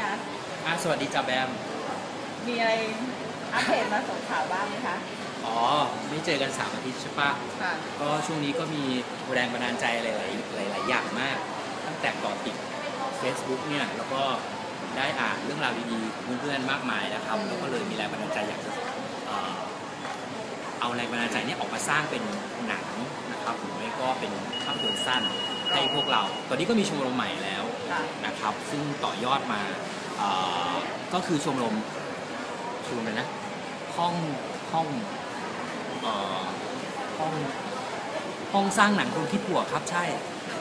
นัทอะสวัสดีจ่าแบม มีอะไรอัปเดตมาส่งข่าวบ้างไหมคะ อ๋อ ไม่เจอกันสามอาทิตย์ใช่ปะค่ะ ก็ช่วงนี้ก็มีแรงบันดาลใจหลาย ๆ หลาย ๆ อย่างมาก ตั้งแต่ก่อนติด Facebook เนี่ย แล้วก็ได้อ่านเรื่องราวดีๆของเพื่อน ๆ มากมายนะครับ แล้วก็เลยมีแรงบันดาลใจอยากจะเอ่อเอาแรงบันดาลใจเนี้ออกมาสร้างเป็นหนังนะครับหรือไม่ก็เป็นภาพยนตร์สั้นให้พวกเรา ตอนนี้ก็มีชมรมใหม่แล้วค่ะ นะครับ ซึ่งต่อยอดมาก็คือชมรมชมรมอะไรนะห้องห้องห้องห้องสร้างหนังคนคิดบวกครับใช่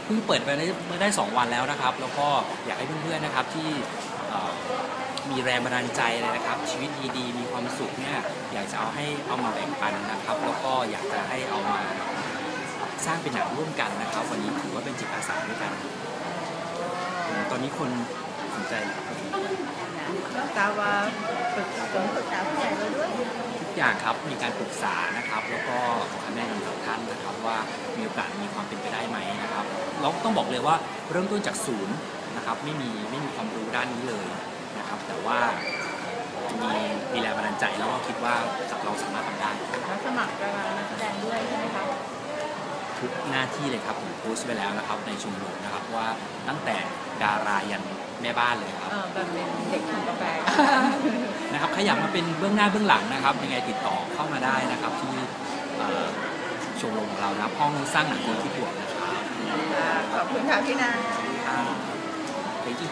เพิ่งเปิดไปได้เมื่อได้ 2 วันแล้วนะครับ แล้วก็อยากให้เพื่อนๆนะครับที่มีแรงบันดาลใจเลยนะครับ ชีวิตดีๆ มีความสุขเนี่ยอยากจะเอาให้เอามาแบ่งปันนะครับ แล้วก็อยากจะให้เอามาสร้างเป็นหนังร่วมกันนะครับ วันนี้ถือว่าเป็นจิตอาสาด้วยกัน ต อนนี้คนสนใจทราว่าปรึกษาปรึกษาผู้ใหญ่เราด้วยทุกอย่างครับมีการปรึกษานะครับ แล้วก็ขอคำแนะนำจากท่านนะครับ ว่ามีโอกาสมีความเป็นไปได้ไหมนะครับเราต้องบอกเลยว่าเริ่มต้นจากศูนย์นะครับไม่มีไม่มีความรู้ด้านนี้เลยนะครับ แต่ว่ามีมีแรงบันดาลใจแล้วก็คิดว่าเราสามารถทำได้สมัครดารานักแสดงด้วยใช่ไหมคะ ทุกหน้าที่เลยครับผมโพสต์ไว้แล้วนะครับในชมรมนะครับว่าตั้งแต่ดารายันแม่บ้านเลยครับ เออแบบเป็นเด็กชงกาแฟ นะครับใครอยากมาเป็นเบื้องหน้าเบื้องหลังนะครับ ยังไงติดต่อเข้ามาได้นะครับที่เอ่อชมรมของเรานะครับห้องสร้างหนังคนที่บวกนะครับขอบคุณค่ะพี่นาครับ thank you